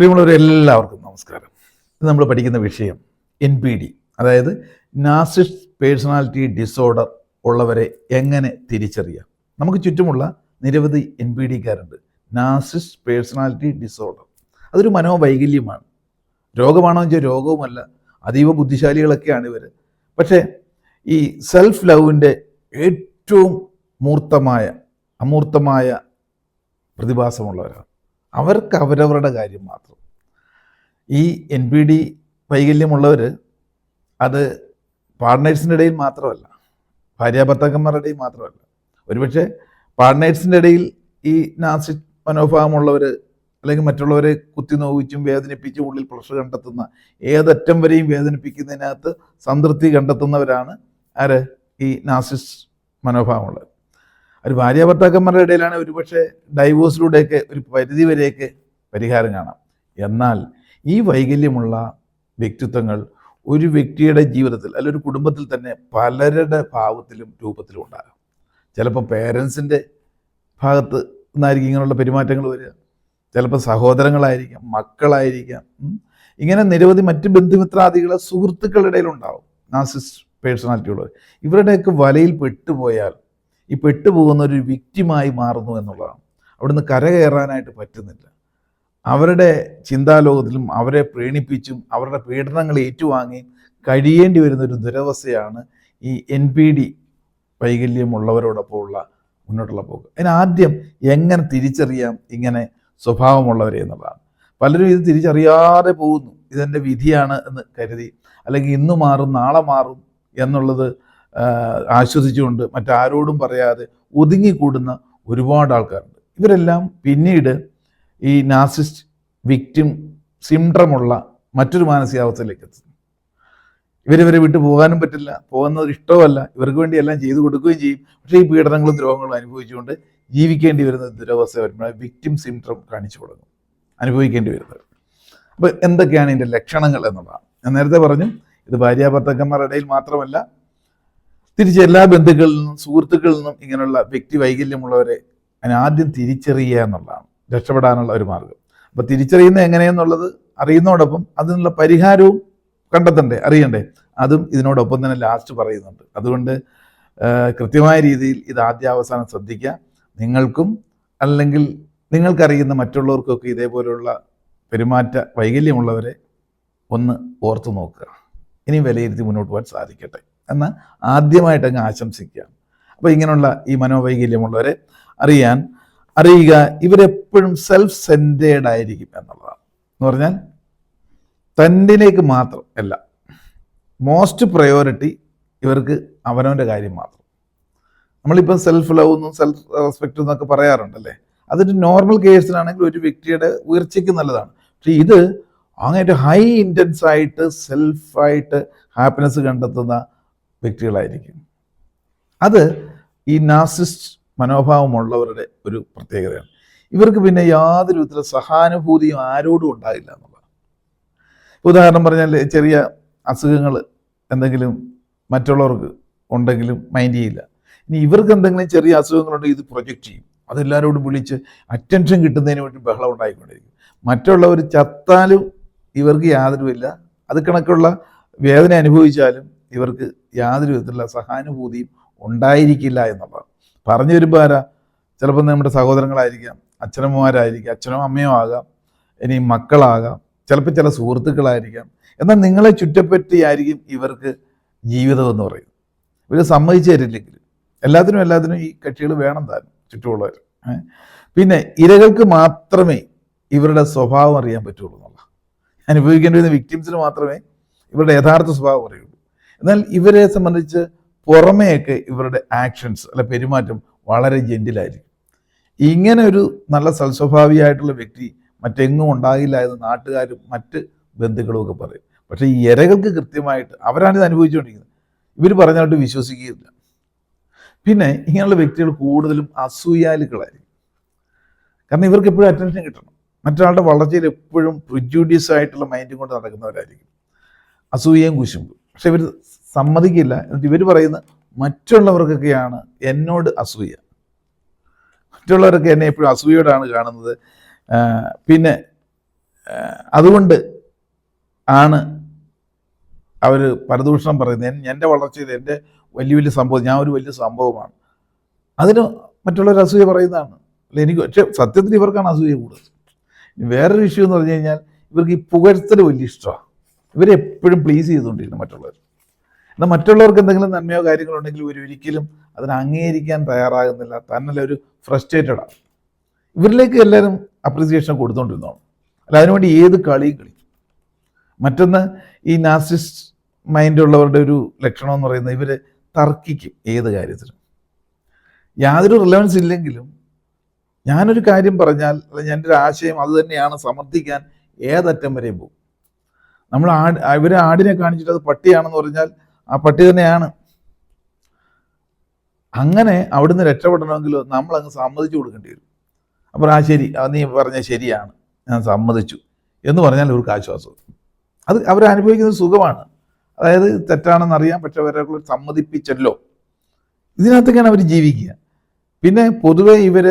പ്രിയമുള്ളവരെ എല്ലാവർക്കും നമസ്കാരം നമ്മൾ പഠിക്കുന്ന വിഷയം എൻ പി ഡി അതായത് നാസിസ് പേഴ്സണാലിറ്റി ഡിസോർഡർ ഉള്ളവരെ എങ്ങനെ തിരിച്ചറിയാം? നമുക്ക് ചുറ്റുമുള്ള നിരവധി എൻ പി ഡിക്കാരുണ്ട് നാസിസ് പേഴ്സണാലിറ്റി ഡിസോർഡർ. അതൊരു മനോവൈകല്യമാണ്. രോഗമാണോ വെച്ചാൽ രോഗവുമല്ല. അതീവ ബുദ്ധിശാലികളൊക്കെയാണ് ഇവർ പക്ഷേ ഈ സെൽഫ് ലവിന്റെ ഏറ്റവും മൂർത്തമായ അമൂർത്തമായ പ്രതിഭാസമുള്ളവരാണ്. അവർക്ക് അവരവരുടെ കാര്യം മാത്രം. ഈ എൻ പി ഡി വൈകല്യമുള്ളവർ അത് പാർട്ട്നേഴ്സിന്റെ ഇടയിൽ മാത്രമല്ല ഭാര്യാഭർത്താക്കന്മാരുടെ ഇടയിൽ മാത്രമല്ല. ഒരുപക്ഷെ പാർട്ട്നേഴ്സിന്റെ ഇടയിൽ ഈ നാസി മനോഭാവമുള്ളവർ അല്ലെങ്കിൽ മറ്റുള്ളവരെ കുത്തി നോവിച്ചും വേദനിപ്പിച്ചും ഉള്ളിൽ പ്രഷർ കണ്ടെത്തുന്ന ഏതറ്റം വരെയും വേദനിപ്പിക്കുന്നതിനകത്ത് സംതൃപ്തി കണ്ടെത്തുന്നവരാണ് ആര്? ഈ നാസിസ് മനോഭാവമുള്ളത് ഒരു ഭാര്യ ഭർത്താക്കന്മാരുടെ ഇടയിലാണ് ഒരുപക്ഷെ ഡൈവോഴ്സിലൂടെയൊക്കെ ഒരു പരിധി വരെയൊക്കെ പരിഹാരം കാണാം. എന്നാൽ ഈ വൈകല്യമുള്ള വ്യക്തിത്വങ്ങൾ ഒരു വ്യക്തിയുടെ ജീവിതത്തിൽ അല്ലെങ്കിൽ ഒരു കുടുംബത്തിൽ തന്നെ പലരുടെ ഭാവത്തിലും രൂപത്തിലും ഉണ്ടാകാം. ചിലപ്പോൾ പേരൻസിന്റെ ഭാഗത്ത് നിന്നായിരിക്കും ഇങ്ങനെയുള്ള പെരുമാറ്റങ്ങൾ വരിക. ചിലപ്പോൾ സഹോദരങ്ങളായിരിക്കാം മക്കളായിരിക്കാം. ഇങ്ങനെ നിരവധി മറ്റ് ബന്ധുമിത്രാദികളെ സുഹൃത്തുക്കളുടെ ഇടയിലുണ്ടാവും നാസിസ്റ്റ് പേഴ്സണാലിറ്റിയുള്ളവർ ഇവരുടെയൊക്കെ വലയിൽ പെട്ടുപോയാൽ ഈ പെട്ടുപോകുന്ന ഒരു വിക്റ്റിമായി മാറുന്നു എന്നുള്ളതാണ്. അവിടുന്ന് കരകയറാനായിട്ട് പറ്റുന്നില്ല. അവരുടെ ചിന്താലോകത്തിലും അവരെ പ്രീണിപ്പിച്ചും അവരുടെ പീഡനങ്ങൾ ഏറ്റുവാങ്ങി കഴിയേണ്ടി വരുന്ന ഒരു ദുരവസ്ഥയാണ് ഈ എൻ പി ഡി വൈകല്യമുള്ളവരോടൊപ്പമുള്ള മുന്നോട്ടുള്ള പോക്ക്. അതിനാദ്യം എങ്ങനെ തിരിച്ചറിയാം ഇങ്ങനെ സ്വഭാവമുള്ളവരെ എന്നുള്ളതാണ്. പലരും ഇത് തിരിച്ചറിയാതെ പോകുന്നു. ഇതെന്റെ വിധിയാണ് എന്ന് കരുതി അല്ലെങ്കിൽ ഇന്ന് മാറും നാളെ മാറും എന്നുള്ളത് ആശ്വസിച്ചുകൊണ്ട് മറ്റാരോടും പറയാതെ ഒതുങ്ങിക്കൂടുന്ന ഒരുപാട് ആൾക്കാരുണ്ട്. ഇവരെല്ലാം പിന്നീട് ഈ നാസിസ്റ്റ് വിക്റ്റിം സിംഡ്രമുള്ള മറ്റൊരു മാനസികാവസ്ഥയിലേക്ക് എത്തുന്നു. ഇവരിവരെ വിട്ടു പോകാനും പറ്റില്ല. പോകുന്നത് ഇഷ്ടമല്ല. ഇവർക്ക് വേണ്ടി എല്ലാം ചെയ്തു കൊടുക്കുകയും ചെയ്യും. പക്ഷേ ഈ പീഡനങ്ങളും ദ്രോഹങ്ങളും അനുഭവിച്ചുകൊണ്ട് ജീവിക്കേണ്ടി വരുന്ന ദുരവസ്ഥ വരുമ്പോൾ വിക്റ്റിം സിംഡ്രം കാണിച്ചു തുടങ്ങും അനുഭവിക്കേണ്ടി വരുന്നത്. അപ്പോൾ എന്തൊക്കെയാണ് ഇതിന്റെ ലക്ഷണങ്ങൾ എന്നുള്ളതാണ്. ഞാൻ നേരത്തെ പറഞ്ഞു ഇത് ഭാര്യാഭർത്തക്കന്മാരുടെ ഇടയിൽ മാത്രമല്ല തിരിച്ച് എല്ലാ ബന്ധുക്കളിൽ നിന്നും സുഹൃത്തുക്കളിൽ നിന്നും ഇങ്ങനെയുള്ള വ്യക്തി വൈകല്യമുള്ളവരെ ആദ്യം തിരിച്ചറിയുക എന്നുള്ളതാണ് രക്ഷപ്പെടാനുള്ള ഒരു മാർഗം. അപ്പോൾ തിരിച്ചറിയുന്നത് എങ്ങനെയെന്നുള്ളത് അറിയുന്നതോടൊപ്പം അതിനുള്ള പരിഹാരവും കണ്ടെത്തണ്ടേ അറിയണ്ടേ? അതും ഇതിനോടൊപ്പം തന്നെ ലാസ്റ്റ് പറയുന്നുണ്ട്. അതുകൊണ്ട് കൃത്യമായ രീതിയിൽ ഇത് ആദ്യാവസാനം ശ്രദ്ധിക്കുക. നിങ്ങൾക്കും അല്ലെങ്കിൽ നിങ്ങൾക്കറിയുന്ന മറ്റുള്ളവർക്കൊക്കെ ഇതേപോലെയുള്ള പെരുമാറ്റ വൈകല്യമുള്ളവരെ ഒന്ന് ഓർത്തു നോക്കുക. ഇനി വിലയിരുത്തി മുന്നോട്ട് പോകാൻ സാധിക്കട്ടെ. എന്ന് ആദ്യമായിട്ട് അങ്ങ് ആശംസിക്കുക അപ്പോൾ ഇങ്ങനെയുള്ള ഈ മനോവൈകല്യമുള്ളവരെ അറിയാൻ അറിയുക ഇവരെപ്പോഴും സെൽഫ് സെന്റേഡ് ആയിരിക്കും എന്നുള്ളതാണ്. എന്ന് പറഞ്ഞാൽ തന്നിലേക്ക് മാത്രം അല്ല മോസ്റ്റ് പ്രയോറിറ്റി ഇവർക്ക് അവനവന്റെ കാര്യം മാത്രം. നമ്മളിപ്പോൾ സെൽഫ് ലവ് എന്നും സെൽഫ് റെസ്പെക്റ്റ് എന്നൊക്കെ പറയാറുണ്ടല്ലേ? അതൊരു നോർമൽ കേസിലാണെങ്കിൽ ഒരു വ്യക്തിയുടെ ഉയർച്ചയ്ക്ക് നല്ലതാണ്. പക്ഷേ ഇത് അങ്ങനെ ഹൈ ഇന്റൻസ് ആയിട്ട് സെൽഫായിട്ട് ഹാപ്പിനെസ് കണ്ടെത്തുന്ന വ്യക്തികളായിരിക്കും. അത് ഈ നാസിസ്റ്റ് മനോഭാവമുള്ളവരുടെ ഒരു പ്രത്യേകതയാണ്. ഇവർക്ക് പിന്നെ യാതൊരു വിധത്തിലുള്ള സഹാനുഭൂതിയും ആരോടും ഉണ്ടാകില്ല എന്നുള്ളതാണ്. ഉദാഹരണം പറഞ്ഞാൽ ചെറിയ അസുഖങ്ങൾ എന്തെങ്കിലും മറ്റുള്ളവർക്ക് ഉണ്ടെങ്കിലും മൈൻഡ് ചെയ്യില്ല. ഇനി ഇവർക്ക് എന്തെങ്കിലും ചെറിയ അസുഖങ്ങളുണ്ടെങ്കിൽ ഇത് പ്രൊജക്റ്റ് ചെയ്യും. അതെല്ലാവരോടും വിളിച്ച് അറ്റൻഷൻ കിട്ടുന്നതിന് വേണ്ടി ബഹളം ഉണ്ടായിക്കൊണ്ടിരിക്കും. മറ്റുള്ളവർ ചത്താലും ഇവർക്ക് യാതൊരുമില്ല. അത് കണക്കുള്ള വേദന അനുഭവിച്ചാലും ഇവർക്ക് യാതൊരു വിധത്തിലുള്ള സഹാനുഭൂതിയും ഉണ്ടായിരിക്കില്ല എന്നുള്ളതാണ് പറഞ്ഞു വരുമ്പോൾ ആരാ? ചിലപ്പോൾ നമ്മുടെ സഹോദരങ്ങളായിരിക്കാം അച്ഛനമ്മമാരായിരിക്കാം അച്ഛനോ അമ്മയോ ആകാം ഇനി മക്കളാകാം ചിലപ്പോൾ ചില സുഹൃത്തുക്കളായിരിക്കാം. എന്നാൽ നിങ്ങളെ ചുറ്റപ്പറ്റിയായിരിക്കും ഇവർക്ക് ജീവിതം എന്ന് പറയുന്നത്. ഇവർ സമ്മതിച്ചു തരില്ലെങ്കിൽ എല്ലാത്തിനും എല്ലാത്തിനും ഈ കക്ഷികൾ വേണം താനും ചുറ്റുമുള്ളവർ. പിന്നെ ഇരകൾക്ക് മാത്രമേ ഇവരുടെ സ്വഭാവം അറിയാൻ പറ്റുള്ളൂ എന്നുള്ള അനുഭവിക്കേണ്ടി വരുന്ന വിക്ടിംസിന് മാത്രമേ ഇവരുടെ യഥാർത്ഥ സ്വഭാവം അറിയുള്ളൂ. എന്നാൽ ഇവരെ സംബന്ധിച്ച് പുറമേയൊക്കെ ഇവരുടെ ആക്ഷൻസ് അല്ല പെരുമാറ്റം വളരെ ജെന്റിലായിരിക്കും ഇങ്ങനെ ഒരു നല്ല സൽസ്വഭാവിയായിട്ടുള്ള വ്യക്തി മറ്റെങ്ങും ഉണ്ടാകില്ല എന്ന് നാട്ടുകാരും മറ്റ് ബന്ധുക്കളും ഒക്കെ പറയും. പക്ഷേ ഈ ഇരകൾക്ക് കൃത്യമായിട്ട് അവരാണിത് അനുഭവിച്ചുകൊണ്ടിരിക്കുന്നത്. ഇവർ പറഞ്ഞായിട്ട് വിശ്വസിക്കുകയില്ല. പിന്നെ ഇങ്ങനെയുള്ള വ്യക്തികൾ കൂടുതലും അസൂയാലുക്കളായിരിക്കും കാരണം ഇവർക്ക് എപ്പോഴും അറ്റൻഷൻ കിട്ടണം. മറ്റൊരാളുടെ വളർച്ചയിൽ എപ്പോഴും പ്രിജുഡീസ് ആയിട്ടുള്ള മൈൻഡും കൊണ്ട് നടക്കുന്നവരായിരിക്കും. അസൂയയും കുശുമ്പും. പക്ഷെ ഇവർ സമ്മതിക്കില്ല. എന്നിട്ട് ഇവർ പറയുന്ന മറ്റുള്ളവർക്കൊക്കെയാണ് എന്നോട് അസൂയ. മറ്റുള്ളവരൊക്കെ എന്നെ എപ്പോഴും അസൂയോടാണ് കാണുന്നത്. പിന്നെ അതുകൊണ്ട് ആണ് അവർ പരദൂഷണം പറയുന്നത്. എൻ- എന്റെ വളർച്ചയിൽ എന്റെ വലിയ വലിയ സംഭവം ഞാൻ ഒരു വലിയ സംഭവമാണ്. അതിന് മറ്റുള്ളവർ അസൂയ പറയുന്നതാണ്. അല്ല എനിക്ക് പക്ഷേ സത്യത്തിൽ ഇവർക്കാണ് അസൂയ കൂടുതൽ. വേറൊരു വിഷയം എന്ന് പറഞ്ഞു കഴിഞ്ഞാൽ ഇവർക്ക് ഈ പുകഴ്ത്തൽ വലിയ ഇഷ്ടമാണ്. ഇവരെ എപ്പോഴും പ്ലീസ് ചെയ്തുകൊണ്ടിരുന്നു മറ്റുള്ളവർ. എന്നാൽ മറ്റുള്ളവർക്ക് എന്തെങ്കിലും നന്മയോ കാര്യങ്ങളോ ഉണ്ടെങ്കിൽ ഇവർ ഒരിക്കലും അതിനെ അംഗീകരിക്കാൻ തയ്യാറാകുന്നില്ല. തന്നല്ല ഒരു ഫ്രസ്ട്രേറ്റഡാണ് ഇവരിലേക്ക് എല്ലാവരും അപ്രീസിയേഷൻ കൊടുത്തുകൊണ്ടിരുന്നോണം അല്ല അതിനുവേണ്ടി ഏത് കളിയും കളി മറ്റൊന്ന് ഈ നാസിസ്റ്റ് മൈൻഡ് ഉള്ളവരുടെ ഒരു ലക്ഷണം എന്ന് പറയുന്നത് ഇവർ തർക്കിക്കും ഏത് കാര്യത്തിനും. യാതൊരു റിലവൻസ് ഇല്ലെങ്കിലും ഞാനൊരു കാര്യം പറഞ്ഞാൽ അല്ലെങ്കിൽ എന്റെ ഒരു ആശയം അത് തന്നെയാണ് സമർത്ഥിക്കാൻ ഏതറ്റം വരെയും പോകും. നമ്മൾ ആട് ഇവരെ ആടിനെ കാണിച്ചിട്ട് അത് പട്ടിയാണെന്ന് പറഞ്ഞാൽ ആ പട്ടി തന്നെയാണ്. അങ്ങനെ അവിടുന്ന് രക്ഷപ്പെടണമെങ്കിൽ നമ്മൾ അങ്ങ് സമ്മതിച്ചു കൊടുക്കേണ്ടി വരും. അപ്പോൾ ആ ശരി നീ പറഞ്ഞ ശരിയാണ്. ഞാൻ സമ്മതിച്ചു എന്ന് പറഞ്ഞാൽ ഇവർക്ക് ആശ്വാസം. അത് അവരനുഭവിക്കുന്നത് സുഖമാണ്. അതായത് തെറ്റാണെന്ന് അറിയാം പക്ഷെ അവരെ സമ്മതിപ്പിച്ചല്ലോ. ഇതിനകത്തൊക്കെയാണ് അവർ ജീവിക്കുക. പിന്നെ പൊതുവേ ഇവർ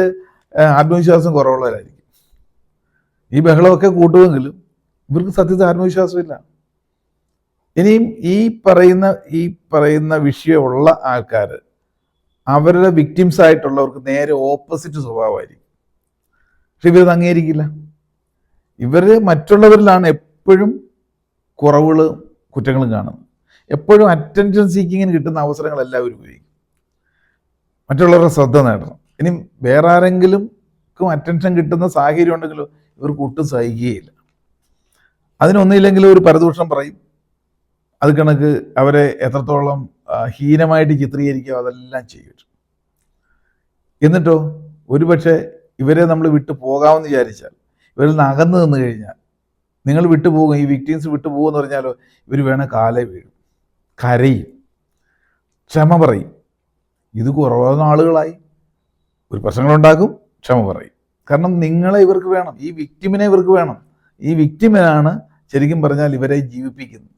ആത്മവിശ്വാസം കുറവുള്ളവരായിരിക്കും. ഈ ബഹളമൊക്കെ കൂട്ടുമെങ്കിലും ഇവർക്ക് സത്യത്തിൽ ആത്മവിശ്വാസമില്ല. ഇനിയും ഈ പറയുന്ന ഈ പറയുന്ന വിഷയമുള്ള ആൾക്കാർ അവരുടെ വിക്ടിംസ് ആയിട്ടുള്ളവർക്ക് നേരെ ഓപ്പോസിറ്റ് സ്വഭാവമായിരിക്കും. പക്ഷെ ഇവരത് അംഗീകരിക്കില്ല. ഇവർ മറ്റുള്ളവരിലാണ് എപ്പോഴും കുറവുകൾ കുറ്റങ്ങളും കാണുന്നത്. എപ്പോഴും അറ്റൻഷൻ സീക്കിങ്ങിന് കിട്ടുന്ന അവസരങ്ങളെല്ലാം അവർ ഉപയോഗിക്കും. മറ്റുള്ളവരുടെ ശ്രദ്ധ നേടണം. ഇനി വേറെ ആരെങ്കിലും അറ്റൻഷൻ കിട്ടുന്ന സാഹചര്യം ഉണ്ടെങ്കിലും ഇവർക്ക് ഒട്ടും സഹിക്കുകയില്ല. അതിനൊന്നുമില്ലെങ്കിലും ഒരു പരദൂഷണം പറയും. അത് കണക്ക് അവരെ എത്രത്തോളം ഹീനമായിട്ട് ചിത്രീകരിക്കുക അതെല്ലാം ചെയ്യും. എന്നിട്ടോ ഒരുപക്ഷെ ഇവരെ നമ്മൾ വിട്ടു പോകാമെന്ന് വിചാരിച്ചാൽ ഇവരിൽ നിന്ന് അകന്നു നിന്ന് കഴിഞ്ഞാൽ നിങ്ങൾ വിട്ടുപോകും ഈ വിക്ടീംസ് വിട്ടുപോകുമെന്ന് പറഞ്ഞാലോ ഇവർ വേണേൽ കാലേ വീഴും. കരയും. ക്ഷമ പറയും. ഇത് കുറവാകുന്ന ആളുകളായി. ഒരു പ്രശ്നങ്ങളുണ്ടാക്കും ക്ഷമ പറയും. കാരണം നിങ്ങളെ ഇവർക്ക് വേണം ഈ വിക്ടിമിനെ ഇവർക്ക് വേണം. ഈ വിക്ടിമിനാണ് ശരിക്കും പറഞ്ഞാൽ ഇവരെ ജീവിപ്പിക്കുന്നു.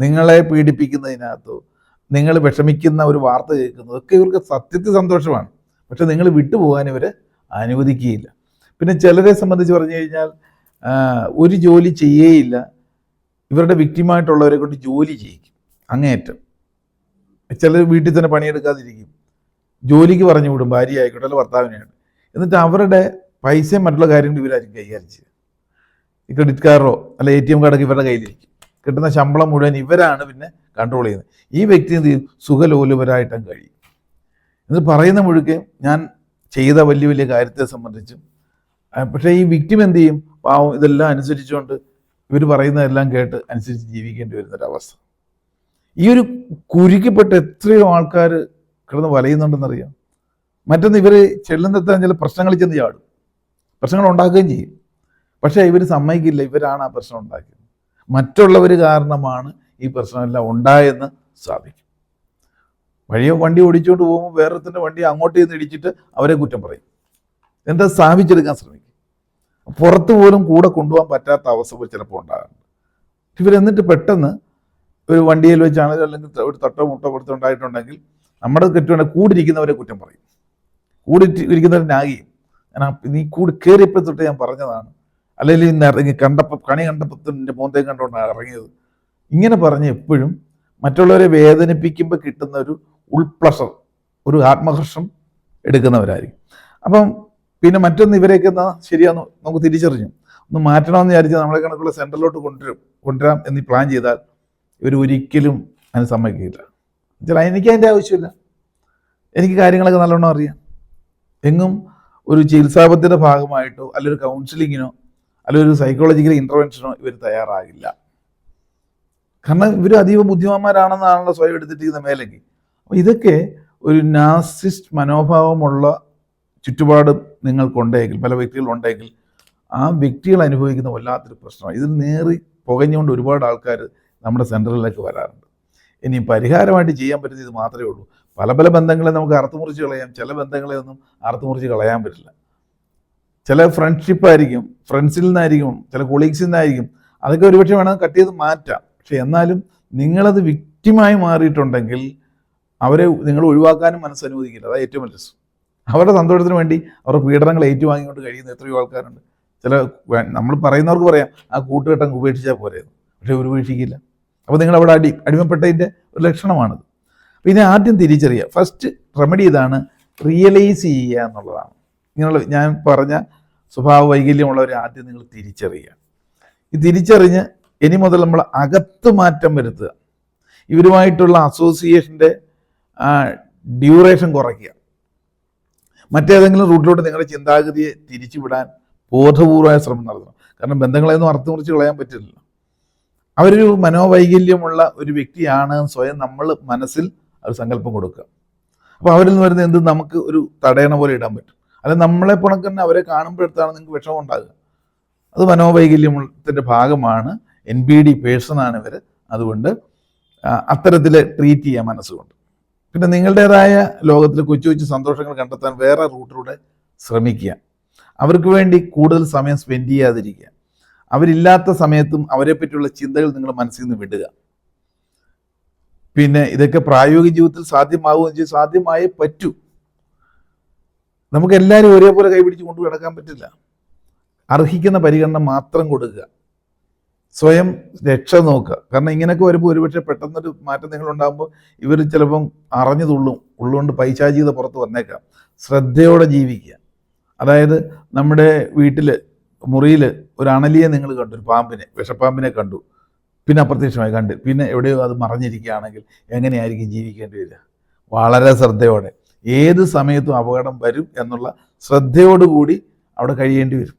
നിങ്ങളെ പീഡിപ്പിക്കുന്നതിനകത്തോ നിങ്ങൾ വിഷമിക്കുന്ന ഒരു വാർത്ത കേൾക്കുന്നതൊക്കെ ഇവർക്ക് സത്യത്തിൽ സന്തോഷമാണ്. പക്ഷെ നിങ്ങൾ വിട്ടുപോകാൻ ഇവർ അനുവദിക്കുകയില്ല. പിന്നെ ചിലരെ സംബന്ധിച്ച് പറഞ്ഞു കഴിഞ്ഞാൽ ഒരു ജോലി ചെയ്യേയില്ല. ഇവരുടെ വിക്റ്റിമായിട്ടുള്ളവരെ കൊണ്ട് ജോലി ചെയ്യിക്കും. അങ്ങേയറ്റം. ചിലർ വീട്ടിൽ തന്നെ പണിയെടുക്കാതിരിക്കും. ജോലിക്ക് പറഞ്ഞു വിടും ഭാര്യ ആയിക്കോട്ടെ അല്ലെങ്കിൽ ഭർത്താവിനെയാണ് എന്നിട്ട് അവരുടെ പൈസയും മറ്റുള്ള കാര്യങ്ങൾ ഇവരായിരിക്കും കൈകാര്യം ചെയ്യുക. ഈ ക്രെഡിറ്റ് കാർഡോ അല്ല എ ടി എം കാർഡൊക്കെ ഇവരുടെ കയ്യിലിരിക്കും. കിട്ടുന്ന ശമ്പളം മുഴുവൻ ഇവരാണ് പിന്നെ കൺട്രോൾ ചെയ്യുന്നത്. ഈ വ്യക്തി എന്ത് ചെയ്യും? സുഖലോലുപരായിട്ടും കഴിയും. എന്ന് പറയുന്ന മുഴുക്കെ ഞാൻ ചെയ്ത വലിയ വലിയ കാര്യത്തെ സംബന്ധിച്ചും പക്ഷേ ഈ വിക്ടിം എന്ത് ചെയ്യും? പാവം ഇതെല്ലാം അനുസരിച്ചുകൊണ്ട് ഇവർ പറയുന്നതെല്ലാം കേട്ട് അനുസരിച്ച് ജീവിക്കേണ്ടി വരുന്നൊരവസ്ഥ. ഈ ഒരു കുരുക്കിപ്പെട്ട് എത്രയോ ആൾക്കാർ കിടന്ന് വലയുന്നുണ്ടെന്നറിയാം? മറ്റൊന്ന് ഇവർ ചെല്ലുന്നെത്താൻ ചില പ്രശ്നങ്ങളിൽ ചെന്ന് ചാടും. പ്രശ്നങ്ങൾ ഉണ്ടാക്കുകയും ചെയ്യും. പക്ഷേ ഇവർ സമ്മതിക്കില്ല. ഇവരാണ് ആ പ്രശ്നം ഉണ്ടാക്കിയത്. മറ്റുള്ളവർ കാരണമാണ് ഈ പ്രശ്നമെല്ലാം ഉണ്ടായെന്ന് സ്ഥാപിക്കും വഴിയോ വണ്ടി ഓടിച്ചുകൊണ്ട് പോകുമ്പോൾ വേറൊരുത്തന്റെ വണ്ടി അങ്ങോട്ട് ചെന്ന് ഇടിച്ചിട്ട് അവരെ കുറ്റം പറയും. എന്താ സ്ഥാപിച്ചെടുക്കാൻ ശ്രമിക്കും. പുറത്ത് പോലും കൂടെ കൊണ്ടുപോകാൻ പറ്റാത്ത അവസ്ഥ ചിലപ്പോൾ ഉണ്ടാകാറുണ്ട്. ഇവരെന്നിട്ട് പെട്ടെന്ന് ഒരു വണ്ടിയിൽ വെച്ചാണെങ്കിൽ അല്ലെങ്കിൽ ഒരു തട്ടോ മുട്ടോ കൊടുത്തുണ്ടായിട്ടുണ്ടെങ്കിൽ നമ്മുടെ കെട്ടുകൊണ്ട് കൂടിരിക്കുന്നവരെ കുറ്റം പറയും. കൂടി ഇരിക്കുന്നവരെ നാഗിയും. ഞാൻ നീ കൂടി കയറിയപ്പോഴത്തൊട്ട് ഞാൻ പറഞ്ഞതാണ്. അല്ലെങ്കിൽ ഇന്ന് ഇറങ്ങി കണ്ടപ്പോൾ കണി കണ്ടപ്പോൾ എന്റെ മോന്തയും കണ്ടുകൊണ്ടാണ് ഇറങ്ങിയത്. ഇങ്ങനെ പറഞ്ഞ് എപ്പോഴും മറ്റുള്ളവരെ വേദനിപ്പിക്കുമ്പോൾ കിട്ടുന്ന ഒരു ഉൾപ്ലസർ ഒരു ആത്മഹർഷം എടുക്കുന്നവരായിരിക്കും. അപ്പം പിന്നെ മറ്റൊന്ന് ഇവരെയൊക്കെ ശരിയാന്ന് നമുക്ക് തിരിച്ചറിഞ്ഞു. ഒന്ന് മാറ്റണമെന്ന് വിചാരിച്ചാൽ നമ്മളെ കണക്കുള്ള സെന്ററിലോട്ട് കൊണ്ടുവരും കൊണ്ടുവരാം എന്ന് പ്ലാൻ ചെയ്താൽ ഇവർ ഒരിക്കലും അതിന് സമ്മതിക്കില്ല. ചില എനിക്ക് അതിന്റെ ആവശ്യമില്ല. എനിക്ക് കാര്യങ്ങളൊക്കെ നല്ലോണം അറിയാം. എങ്ങും ഒരു ചികിത്സാപത്തിന്റെ ഭാഗമായിട്ടോ അല്ലെങ്കിൽ കൗൺസിലിങ്ങിനോ അല്ലെങ്കിൽ ഒരു സൈക്കോളജിക്കൽ ഇന്റർവെൻഷനോ ഇവർ തയ്യാറാകില്ല. കാരണം ഇവർ അതീവ ബുദ്ധിമാന്മാരാണെന്നാണല്ലോ സ്വയം എടുത്തിട്ടിരിക്കുന്ന മേലെങ്കിൽ അപ്പോൾ ഇതൊക്കെ ഒരു നാസിസ്റ്റ് മനോഭാവമുള്ള ചുറ്റുപാട് നിങ്ങൾക്കുണ്ടെങ്കിൽ പല വ്യക്തികളുണ്ടെങ്കിൽ ആ വ്യക്തികൾ അനുഭവിക്കുന്ന വല്ലാത്തൊരു പ്രശ്നമാണ്. ഇത് നേറി പുകഞ്ഞുകൊണ്ട് ഒരുപാട് ആൾക്കാർ നമ്മുടെ സെന്ററിലേക്ക് വരാറുണ്ട്. ഇനി പരിഹാരമായിട്ട് ചെയ്യാൻ പറ്റുന്നത് ഇത് മാത്രമേ ഉള്ളൂ. പല പല ബന്ധങ്ങളെ നമുക്ക് അറുത്തുമുറിച്ച് കളയാം. ചില ബന്ധങ്ങളെ ഒന്നും അറുത്തുമുറിച്ച് കളയാൻ പറ്റില്ല. ചില ഫ്രണ്ട്ഷിപ്പ് ആയിരിക്കും ഫ്രണ്ട്സിൽ നിന്നായിരിക്കും ചില കൊളീഗ്സിൽ നിന്നായിരിക്കും. അതൊക്കെ ഒരുപക്ഷെ വേണം കട്ട് ചെയ്ത് മാറ്റാം. പക്ഷെ എന്നാലും നിങ്ങളത് വിക്റ്റിമായി മാറിയിട്ടുണ്ടെങ്കിൽ അവരെ നിങ്ങൾ ഒഴിവാക്കാനും മനസ്സനുവദിക്കില്ല അതാണ് ഏറ്റവും വലിയ രസം അവരുടെ സന്തോഷത്തിന് വേണ്ടി അവരുടെ പീഡനങ്ങൾ ഏറ്റുവാങ്ങിക്കൊണ്ട് കഴിയുന്ന എത്രയോ ആൾക്കാരുണ്ട്. ചില നമ്മൾ പറയുന്നവർക്ക് പറയാം ആ കൂട്ടുകെട്ടം ഉപേക്ഷിച്ചാൽ പോരെ പക്ഷെ ഒരു ഉപേക്ഷിക്കില്ല. അപ്പോൾ നിങ്ങൾ അവിടെ അടി അടിമപ്പെട്ടതിന്റെ ഒരു ലക്ഷണമാണിത്. പിന്നെ ആദ്യം തിരിച്ചറിയുക. ഫസ്റ്റ് റെമഡി ഇതാണ് റിയലൈസ് ചെയ്യുക എന്നുള്ളതാണ്. ഇങ്ങനെയുള്ള ഞാൻ പറഞ്ഞ സ്വഭാവ വൈകല്യമുള്ളവരെ ആദ്യം നിങ്ങൾ തിരിച്ചറിയുക. ഈ തിരിച്ചറിഞ്ഞ് ഇനി മുതൽ നമ്മൾ അകത്ത് മാറ്റം വരുത്തുക. ഇവരുമായിട്ടുള്ള അസോസിയേഷന്റെ ഡ്യൂറേഷൻ കുറയ്ക്കുക. മറ്റേതെങ്കിലും റൂട്ടിലോട്ട് നിങ്ങളുടെ ചിന്താഗതിയെ തിരിച്ചുവിടാൻ ബോധപൂർവമായ ശ്രമം നടത്തണം. കാരണം ബന്ധങ്ങളെയൊന്നും അർത്ഥം കുറിച്ച് കളയാൻ പറ്റില്ല അവരൊരു മനോവൈകല്യമുള്ള ഒരു വ്യക്തിയാണ് സ്വയം നമ്മൾ മനസ്സിൽ ഒരു സങ്കല്പം കൊടുക്കുക. അപ്പോൾ അവരിൽ നിന്ന് വരുന്ന എന്ത് നമുക്ക് ഒരു തടയണ പോലെ ഇടാൻ പറ്റും. അല്ല നമ്മളെ പുണക്ക് തന്നെ അവരെ കാണുമ്പോഴത്താണ് നിങ്ങൾക്ക് വിഷമം ഉണ്ടാകുക അത് മനോവൈകല്യത്തിന്റെ ഭാഗമാണ് എൻ ബി ഡി പേഴ്സണാണ് ഇവർ അതുകൊണ്ട് അത്തരത്തിൽ ട്രീറ്റ് ചെയ്യാൻ മനസ്സുകൊണ്ട് പിന്നെ നിങ്ങളുടേതായ ലോകത്തിൽ കൊച്ചു കൊച്ചു സന്തോഷങ്ങൾ കണ്ടെത്താൻ വേറെ റൂട്ടിലൂടെ ശ്രമിക്കുക. അവർക്ക് വേണ്ടി കൂടുതൽ സമയം സ്പെൻഡ് ചെയ്യാതിരിക്കുക. അവരില്ലാത്ത സമയത്തും അവരെ പറ്റിയുള്ള ചിന്തകൾ നിങ്ങൾ മനസ്സിൽ നിന്ന് വിടുക. പിന്നെ ഇതൊക്കെ പ്രായോഗിക ജീവിതത്തിൽ സാധ്യമാവുകയും ചെയ്യും. സാധ്യമായേ പറ്റൂ. നമുക്ക് എല്ലാവരും ഒരേപോലെ കൈപിടിച്ച് കൊണ്ടു കിടക്കാൻ പറ്റില്ല. അർഹിക്കുന്ന പരിഗണന മാത്രം കൊടുക്കുക. സ്വയം രക്ഷ നോക്കുക. കാരണം ഇങ്ങനെയൊക്കെ വരുമ്പോൾ ഒരുപക്ഷെ പെട്ടെന്നൊരു മാറ്റം നിങ്ങൾ ഉണ്ടാകുമ്പോൾ ഇവർ ചിലപ്പം അറിഞ്ഞു തുള്ളും ഉള്ളുകൊണ്ട് പൈശാചികത പുറത്ത് വന്നേക്കാം. ശ്രദ്ധയോടെ ജീവിക്കുക. അതായത് നമ്മുടെ വീട്ടിൽ മുറിയിൽ ഒരു അണലിയെ നിങ്ങൾ കണ്ടു ഒരു പാമ്പിനെ വിഷപ്പാമ്പിനെ കണ്ടു. പിന്നെ അപ്രത്യക്ഷമായി കണ്ട്. പിന്നെ എവിടെയോ അത് മറഞ്ഞിരിക്കുകയാണെങ്കിൽ എങ്ങനെയായിരിക്കും ജീവിക്കേണ്ടി വരിക? വളരെ ശ്രദ്ധയോടെ. ഏത് സമയത്തും അപകടം വരും എന്നുള്ള ശ്രദ്ധയോടുകൂടി അവിടെ കഴിയേണ്ടി വരും.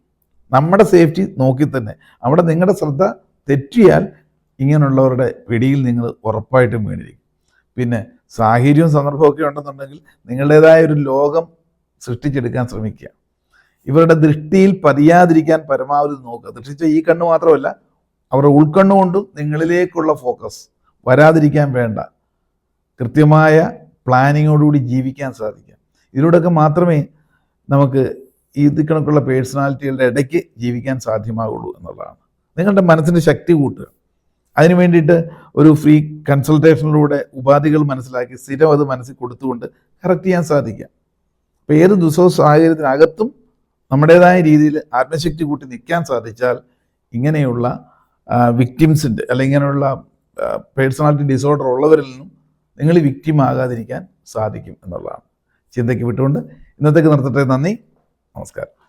നമ്മുടെ സേഫ്റ്റി നോക്കി തന്നെ. അവിടെ നിങ്ങളുടെ ശ്രദ്ധ തെറ്റിയാൽ ഇങ്ങനെയുള്ളവരുടെ പിടിയിൽ നിങ്ങൾ ഉറപ്പായിട്ടും വീണിരിക്കും. പിന്നെ സാഹചര്യവും സന്ദർഭമൊക്കെ ഉണ്ടെന്നുണ്ടെങ്കിൽ നിങ്ങളുടേതായ ഒരു ലോകം സൃഷ്ടിച്ചെടുക്കാൻ ശ്രമിക്കുക. ഇവരുടെ ദൃഷ്ടിയിൽ പതിയാതിരിക്കാൻ പരമാവധി നോക്കുക. ദൃഷ്ടിച്ച ഈ കണ്ണ് മാത്രമല്ല അവരുടെ ഉൾക്കണ്ണുകൊണ്ടും നിങ്ങളിലേക്കുള്ള ഫോക്കസ്. വരാതിരിക്കാൻ വേണ്ട. കൃത്യമായ പ്ലാനിങ്ങോടുകൂടി ജീവിക്കാൻ സാധിക്കാം. ഇതിലൂടെയൊക്കെ മാത്രമേ നമുക്ക് ഇത് കണക്കുള്ള പേഴ്സണാലിറ്റികളുടെ ഇടയ്ക്ക് ജീവിക്കാൻ സാധ്യമാകുള്ളൂ എന്നുള്ളതാണ്. നിങ്ങളുടെ മനസ്സിന്റെ ശക്തി കൂട്ടുക. അതിനു വേണ്ടിയിട്ട് ഒരു ഫ്രീ കൺസൾട്ടേഷനിലൂടെ ഉപാധികൾ മനസ്സിലാക്കി സ്ഥിരം അത് മനസ്സിൽ കൊടുത്തുകൊണ്ട് കറക്റ്റ് ചെയ്യാൻ സാധിക്കാം അപ്പോൾ ഏത് ദിവസവും സാഹചര്യത്തിനകത്തും നമ്മുടേതായ രീതിയിൽ ആത്മശക്തി കൂട്ടി നിൽക്കാൻ സാധിച്ചാൽ ഇങ്ങനെയുള്ള വിക്ടിംസിന്റെ അല്ലെങ്കിൽ ഇങ്ങനെയുള്ള പേഴ്സണാലിറ്റി ഡിസോർഡർ ഉള്ളവരിൽ നിന്നും നിങ്ങൾ വിക്റ്റിം ആകാതിരിക്കാൻ സാധിക്കും എന്നുള്ളതാണ്. ചിന്തയ്ക്ക് വിട്ടുകൊണ്ട് ഇന്നത്തേക്ക് നിർത്തട്ടെ. നന്ദി. നമസ്കാരം.